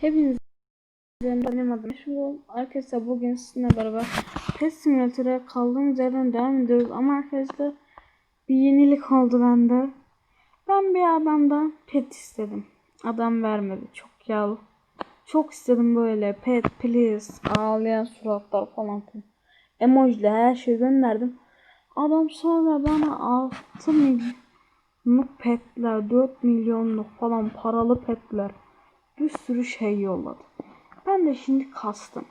Hepinize benim adım Şu arkadaşlar bugün sizinle beraber Pet Simulator'a kaldığımız yerden devam ediyoruz ama arkadaşlar bir yenilik oldu bende. Ben bir adamdan pet istedim. Adam vermedi. Çok yağlı. Çok istedim böyle pet please ağlayan suratlar falan filan. Emojiler her şeyi gönderdim. Adam sonra bana 6 milyonluk petler 4 milyonluk falan paralı petler bir sürü şey yolladı. Ben de şimdi kastım.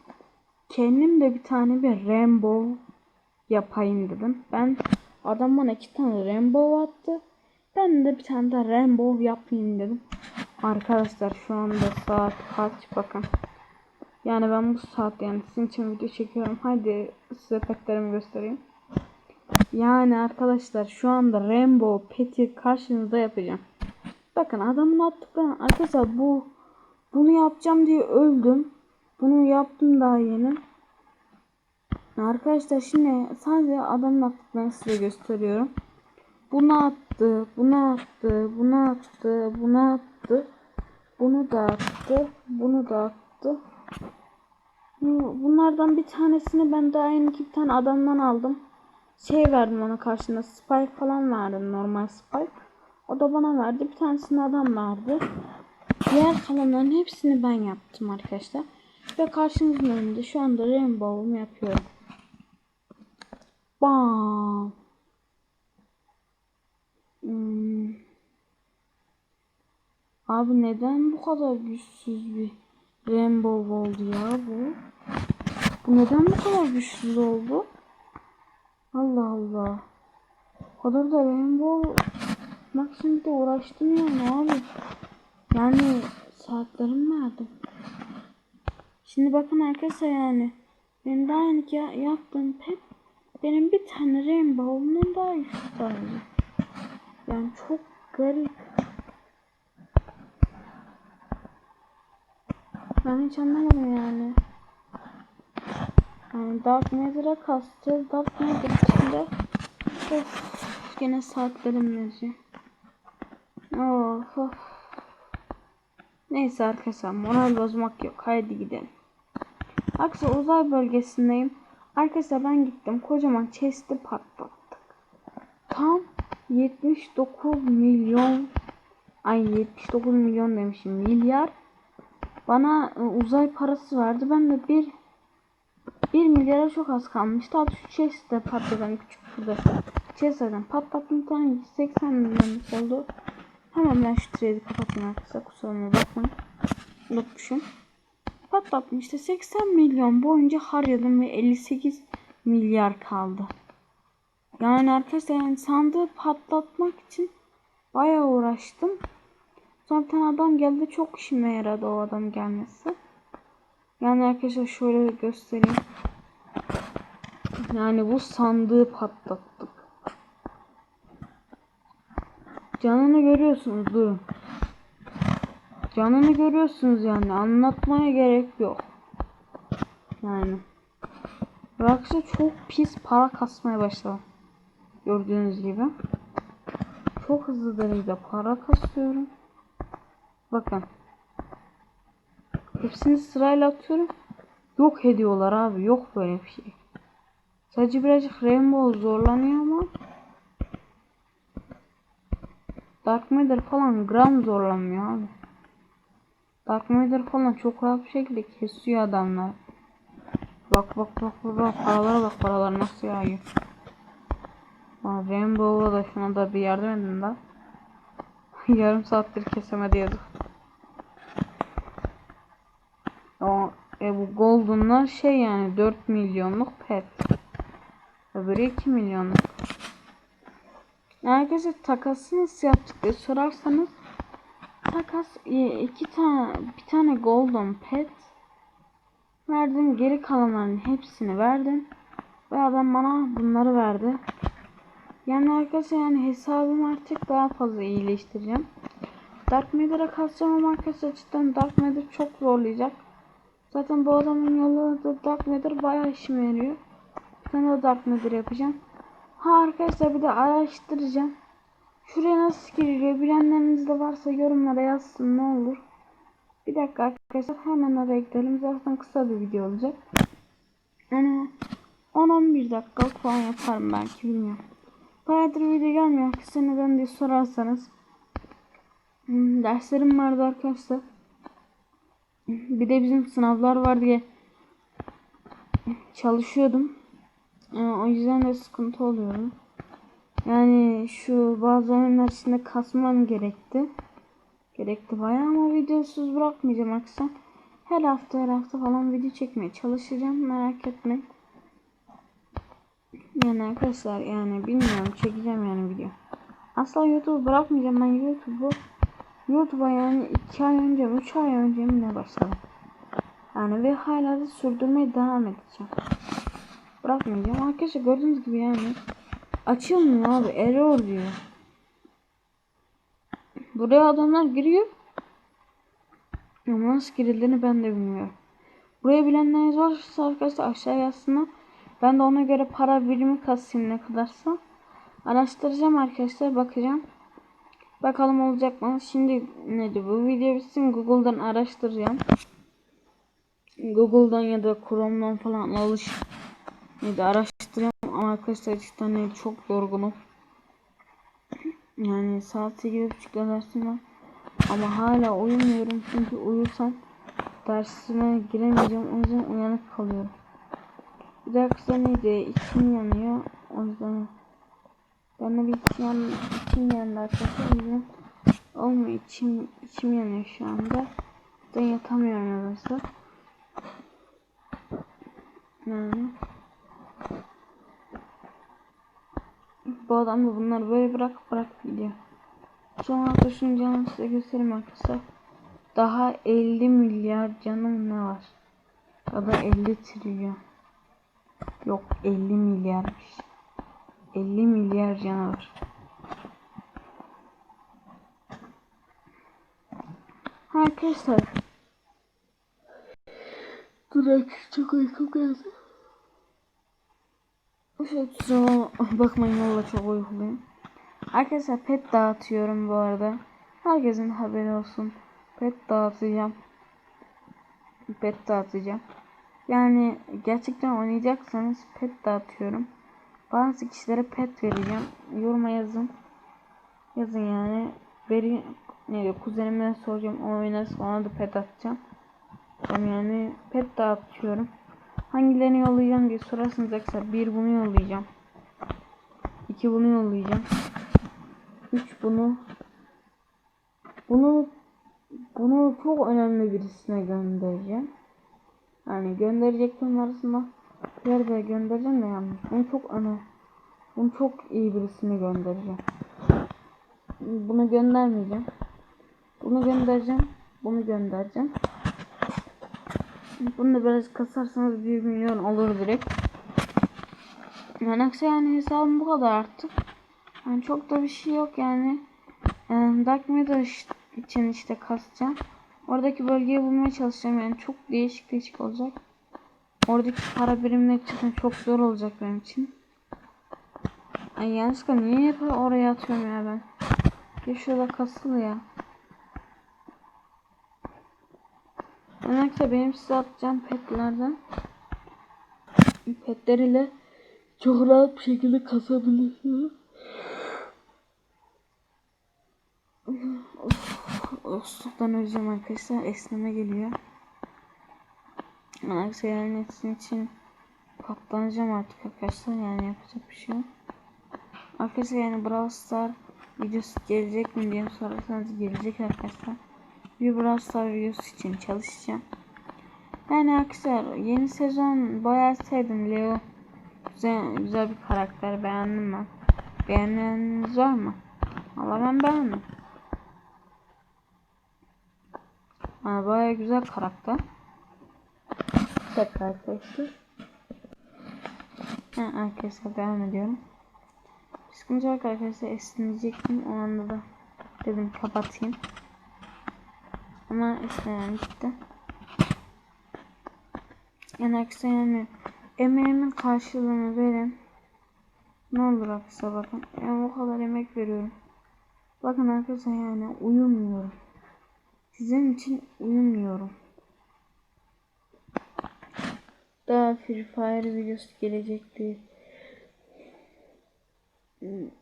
Kendim de bir tane bir rainbow yapayım dedim. Ben adam bana iki tane rainbow attı. Ben de bir tane de rainbow yapayım dedim. Arkadaşlar şu anda saat kaç bakın. Yani ben bu saat yani sizin için video çekiyorum. Haydi size petlerimi göstereyim. Yani arkadaşlar şu anda rainbow peti karşınızda yapacağım. Bakın adamın attıklarını arkadaşlar bu bunu yapacağım diye öldüm. Bunu yaptım daha yeni. Arkadaşlar şimdi sadece adamın attıklarını size gösteriyorum. Bunu attı, bunu attı, bunu attı, bunu attı. Bunu da attı, bunu da attı. Bunlardan bir tanesini ben daha yeni bir tane adamdan aldım. Şey verdim ona karşında spike falan verdim normal spike. O da bana verdi. Bir tanesini adam verdi. Diğer kalanların hepsini ben yaptım arkadaşlar. Ve karşınızın önünde şu anda rainbow'umu yapıyorum. Bam. Hmm. Abi neden bu kadar güçsüz bir rainbow oldu ya bu? Bu neden bu kadar güçsüz oldu? Allah Allah. O kadar da rainbow maksimumda uğraştım yani abi. Yani saatlerim verdim. Şimdi bakın arkadaşlar yani. Ben daha yeni ya yaptığım pet benim bir tane rainbow'umdan daha güçlü Yani çok garip. Ben hiç anlamadım yani. Yani Dark Matter'a kastı. Dark Matter içinde of, gene saatlerim verecek. Of of. Neyse arkadaşlar moral bozmak yok. Haydi gidelim. Arkadaşlar uzay bölgesindeyim. Arkadaşlar ben gittim. Kocaman chest'i patlattık. Tam 79 milyon ay 79 milyon demişim milyar bana e, uzay parası verdi. Ben de bir 1 milyara çok az kalmıştı. Abi şu chest'te patlatan küçük şurada chest'ten patlattım. Tane 80 milyon oldu. Hemen ben şu trade'i kapatayım arkadaşlar. Kusuruma bakmayın. Unutmuşum. Patlattım işte 80 milyon boyunca harcadım ve 58 milyar kaldı. Yani arkadaşlar yani sandığı patlatmak için bayağı uğraştım. Tane adam geldi çok işime yaradı o adam gelmesi. Yani arkadaşlar şöyle göstereyim. Yani bu sandığı patlattık. Canını görüyorsunuz durun. Canını görüyorsunuz yani anlatmaya gerek yok. Yani. Raksa çok pis para kasmaya başladı. Gördüğünüz gibi. Çok hızlı derecede para kasıyorum. Bakın. Hepsini sırayla atıyorum. Yok ediyorlar abi. Yok böyle bir şey. Sadece birazcık Rainbow zorlanıyor ama Dark Matter falan gram zorlanmıyor abi. Dark Matter falan çok rahat bir şekilde kesiyor adamlar. Bak bak bak bak, bak. paralara bak paralar nasıl yağıyor. Rainbow'a da şuna da bir yardım edin de. Yarım saattir kesemedi yazık. O e, bu golden'lar şey yani 4 milyonluk pet. Öbürü 2 milyonluk. Arkadaşlar takası nasıl yaptık diye sorarsanız takas e, iki tane bir tane golden pet verdim geri kalanların hepsini verdim ve adam bana bunları verdi. Yani arkadaşlar yani hesabımı artık daha fazla iyileştireceğim. Dark Matter'a kasacağım ama arkadaşlar cidden Dark Matter çok zorlayacak. Zaten bu adamın yolladığı Dark Matter bayağı işime yarıyor. Bir tane de Dark Matter yapacağım. Ha arkadaşlar bir de araştıracağım. Şuraya nasıl giriliyor bilenleriniz de varsa yorumlara yazsın ne olur. Bir dakika arkadaşlar hemen oraya gidelim. Zaten kısa bir video olacak. Yani 10-11 dakikalık falan yaparım belki bilmiyorum. Bayağıdır video gelmiyor arkadaşlar neden diye sorarsanız. Hmm, derslerim vardı arkadaşlar. Bir de bizim sınavlar var diye çalışıyordum. Ee, o yüzden de sıkıntı oluyordu. Yani şu bazı oyunlar kasmam gerekti. Gerekti bayağı ama videosuz bırakmayacağım arkadaşlar. Her hafta her hafta falan video çekmeye çalışacağım merak etmeyin. Yani arkadaşlar yani bilmiyorum çekeceğim yani video. Asla YouTube bırakmayacağım ben YouTube'u YouTube'a yani 2 ay önce 3 ay önce mi ne başladım. Yani ve hala da sürdürmeye devam edeceğim. Bırakmayacağım. Arkadaşlar gördüğünüz gibi yani açılmıyor abi error diyor. Buraya adamlar giriyor. Ama nasıl girildiğini ben de bilmiyorum. Buraya bilenleriniz varsa arkadaşlar aşağı yazsınlar. Ben de ona göre para birimi kasayım ne kadarsa. Araştıracağım arkadaşlar bakacağım. Bakalım olacak mı? Şimdi neydi bu video bitsin Google'dan araştıracağım. Google'dan ya da Chrome'dan falan alış neydi araştıracağım ama arkadaşlar cidden neydi çok yorgunum. Yani saat 8.30'da dersim var. Ama hala uyumuyorum çünkü uyursam dersime giremeyeceğim. O yüzden uyanık kalıyorum. Bir de kısa neydi? İçim yanıyor. O yüzden ben de bir içim, yan, içim yandı arkadaşlar. O yüzden olmuyor. İçim, içim yanıyor şu anda. Ben yatamıyorum arkadaşlar. Yani. Bu adam da bunları böyle bırak bırak gidiyor. Sonra da şunun canını size göstereyim arkadaşlar. Daha 50 milyar canım ne var? Ya da 50 trilyon. Yok 50 milyarmış. 50 milyar canavar. Arkadaşlar. Dur çok uykum geldi. Kusura bakmayın valla çok uykuluyum. Arkadaşlar pet dağıtıyorum bu arada. Herkesin haberi olsun. Pet dağıtacağım. Pet dağıtacağım. Yani gerçekten oynayacaksanız pet dağıtıyorum. Bazı kişilere pet vereceğim. Yoruma yazın. Yazın yani. Veri ne diyor kuzenime soracağım. O oynarsa ona da pet atacağım. Yani pet dağıtıyorum. Hangilerini yollayacağım diye sorarsanız arkadaşlar. Bir bunu yollayacağım. İki bunu yollayacağım. Üç bunu. Bunu bunu çok önemli birisine göndereceğim. Yani göndereceklerim arasında diğer bir göndereceğim de yalnız. Bunu çok önemli. Bunu çok iyi birisine göndereceğim. Bunu göndermeyeceğim. Bunu göndereceğim. Bunu göndereceğim. Bunu da biraz kasarsanız 1 milyon olur direkt. Yani aksi yani hesabım bu kadar artık. Yani çok da bir şey yok yani. Dark Matter için işte kasacağım. Oradaki bölgeyi bulmaya çalışacağım yani çok değişik değişik olacak. Oradaki para birimleri için çok zor olacak benim için. Ay yanlışlıkla niye hep oraya atıyorum ya ben. Ya şurada kasılı ya. Özellikle benim size atacağım petlerden petler ile çok rahat bir şekilde kasabilirsiniz. Ostluktan öleceğim arkadaşlar. Esneme geliyor. Arkadaşlar yani için katlanacağım artık arkadaşlar. Yani yapacak bir şey yok. Arkadaşlar yani Brawl Star videosu gelecek mi diye sorarsanız gelecek arkadaşlar. Bir Brawl Star videosu için çalışacağım. Yani arkadaşlar yeni sezon bayağı sevdim Leo. Güzel, güzel bir karakter beğendim ben. Beğeneniniz var mı? Valla ben beğendim. Yani bayağı güzel karakter. Tekrar arkadaşlar. Ha, arkadaşlar devam ediyorum. Sıkıntı yok arkadaşlar esneyecektim o anda da dedim kapatayım. Ama esnemem gitti. Yani yani emeğimin karşılığını verin. Ne olur arkadaşlar bakın. Yani o kadar emek veriyorum. Bakın arkadaşlar yani uyumuyorum. Sizin için uyumuyorum. Daha Free Fire videosu gelecekti.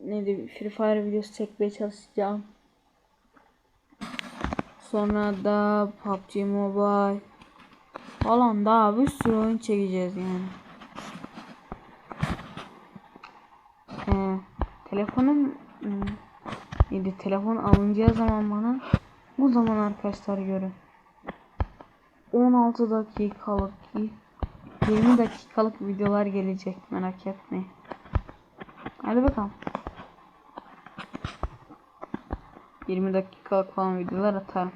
Neydi? Free Fire videosu çekmeye çalışacağım. Sonra da PUBG Mobile falan daha bir sürü oyun çekeceğiz yani. Ee, telefonum neydi? Telefon alınacağı zaman bana o zaman arkadaşlar görün. 16 dakikalık 20 dakikalık videolar gelecek merak etmeyin. Hadi bakalım. 20 dakikalık falan videolar atarım.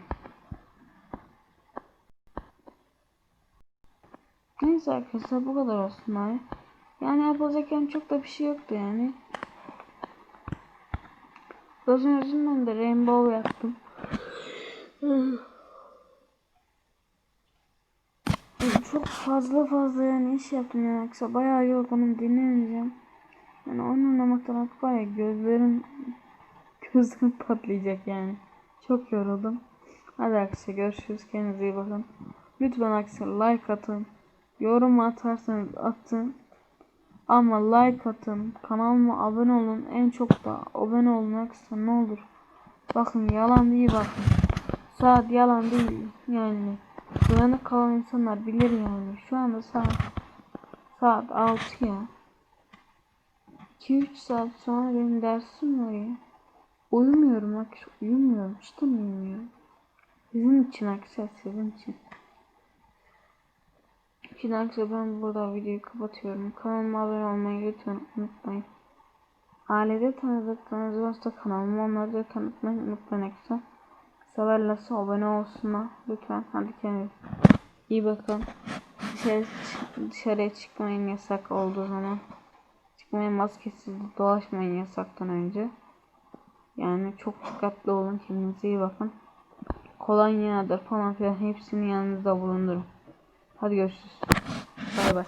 Neyse arkadaşlar bu kadar olsun bari. Yani yapılacak yani çok da bir şey yoktu yani. Gözün yüzünden de rainbow yaptım. çok fazla fazla yani iş yaptım yani yoksa bayağı yorgunum dinlemeyeceğim. Yani oyun oynamaktan artık ya gözlerim gözlerim patlayacak yani. Çok yoruldum. Hadi arkadaşlar görüşürüz. Kendinize iyi bakın. Lütfen arkadaşlar like atın. Yorum atarsanız atın. Ama like atın. Kanalıma abone olun. En çok da abone olmak ne olur. Bakın yalan değil bakın. Saat yalan değil. Yani uyanık kalan insanlar bilir yani. Şu anda saat saat 6 ya. 2-3 saat sonra benim dersim var ya. Uyumuyorum arkadaşlar. Uyumuyorum. İşte uyumuyorum. Sizin için arkadaşlar sizin için. Şimdi arkadaşlar ben burada videoyu kapatıyorum. Kanalıma abone olmayı lütfen unutmayın. Ailede tanıdıklarınız varsa kanalıma onları da tanıtmayı unutmayın arkadaşlar. Severlerse abone olsunlar. Lütfen hadi kendinize iyi bakın. Dışarı, dışarıya çıkmayın yasak olduğu zaman. Çıkmayın maskesiz dolaşmayın yasaktan önce. Yani çok dikkatli olun kendinize iyi bakın. Kolonyadır falan filan hepsini yanınızda bulundurun. Hadi görüşürüz. Bay bay.